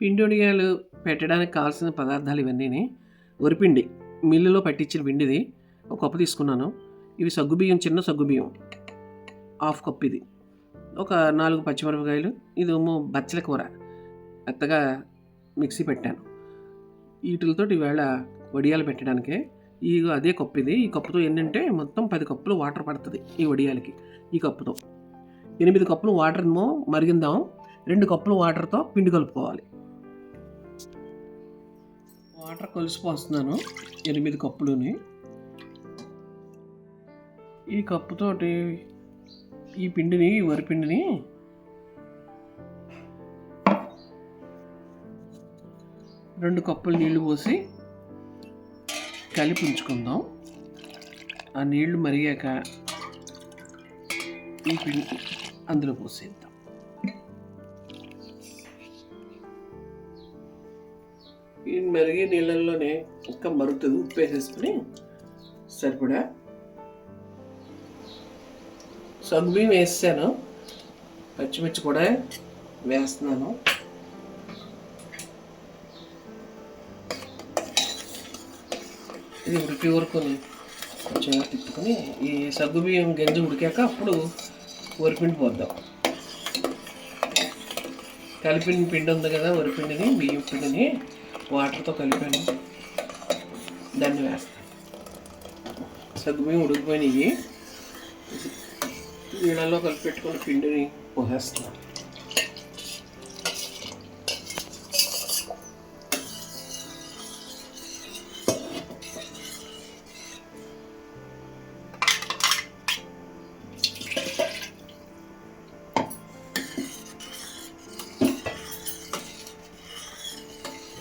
పిండి వడియాలు పెట్టడానికి కావాల్సిన పదార్థాలు ఇవన్నీని వరిపిండి మిల్లులో పట్టించిన పిండిది ఒక కప్పు తీసుకున్నాను. ఇవి సగ్గుబియ్యం చిన్న సగ్గుబియ్యం హాఫ్ కప్ ఇది. ఒక నాలుగు పచ్చిమిరపకాయలు ఇది ఏమో బచ్చల కూర. మెత్తగా మిక్సీ పెట్టాను. వీటితో ఈవేళ వడియాలు పెట్టడానికే. ఈ అదే కప్పు ఇది. ఈ కప్పుతో ఏంటంటే మొత్తం పది కప్పులు వాటర్ పడుతుంది ఈ వడియాలకి. ఈ కప్పుతో. ఎనిమిది కప్పులు వాటర్ ఏమో మరిగిందాం. రెండు కప్పులు వాటర్తో పిండి కలుపుకోవాలి. వాటర్ కలిసిపోస్తున్నాను. ఎనిమిది కప్పులుని. ఈ కప్పుతోటి ఈ పిండిని ఈ రెండు కప్పులు నీళ్ళు పోసి కలిపి ఉంచుకుందాం. ఆ నీళ్ళు మరిగాక ఈ పిండి అందులో పోసేద్దాం. ఈ మరిగే నీళ్ళల్లోనే ఇంకా మరుగుతుంది ఉప్పు వేసేసుకుని సరిపడా సగ్గుబియ్యం వేసాను. పచ్చిమిర్చి కూడా వేస్తున్నాను. ఇది ఉడికి వరకు కొంచెం తిప్పుకొని ఈ సగ్గు బియ్యం గింజ ఉడికాక అప్పుడు వరిపిండి పోద్దాం. కలిపిన పిండి ఉంది కదా వరిపిండిని బియ్యం పిండిని వాటర్తో కలిపాను. దాన్ని వేస్తాను సగ్గుబియ్యం ఉడికిపోయినాయి. నీళ్ళలో కలిపి పెట్టుకున్న పిండిని పోసేస్తున్నాను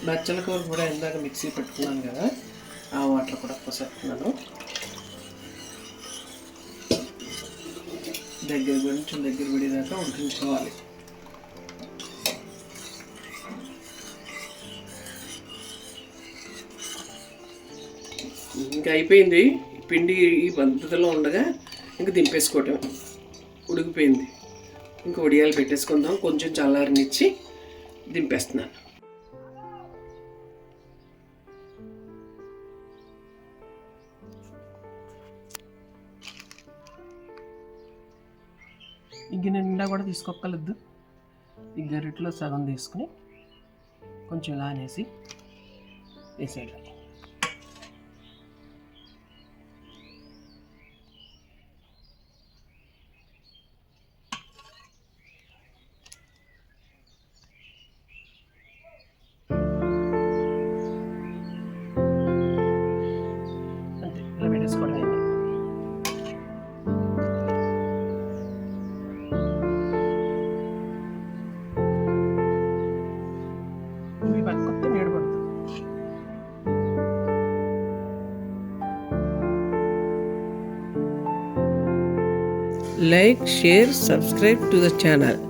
బచ్చల కూర కూడా ఇందాక మిక్సీ పెట్టుకున్నాను కదా ఆ వాటర్ కూడా పోసేస్తున్నాను దగ్గర కొంచెం దగ్గర పడేదాకా ఉంటుంచుకోవాలి ఇంకా అయిపోయింది. పిండి ఈ పద్ధతిలో ఉండగా ఇంకా దింపేసుకోవటం ఉడికిపోయింది. ఇంకా వడియాలు పెట్టేసుకుందాం. కొంచెం చల్లారనిచ్చి దింపేస్తున్నాను. ఈ గిన్నె నిండా కూడా తీసుకోగలద్దు ఈ గరిటలో సగం తీసుకుని కొంచెం ఇలా అనేసి వేసేయాలి. like share subscribe to the channel.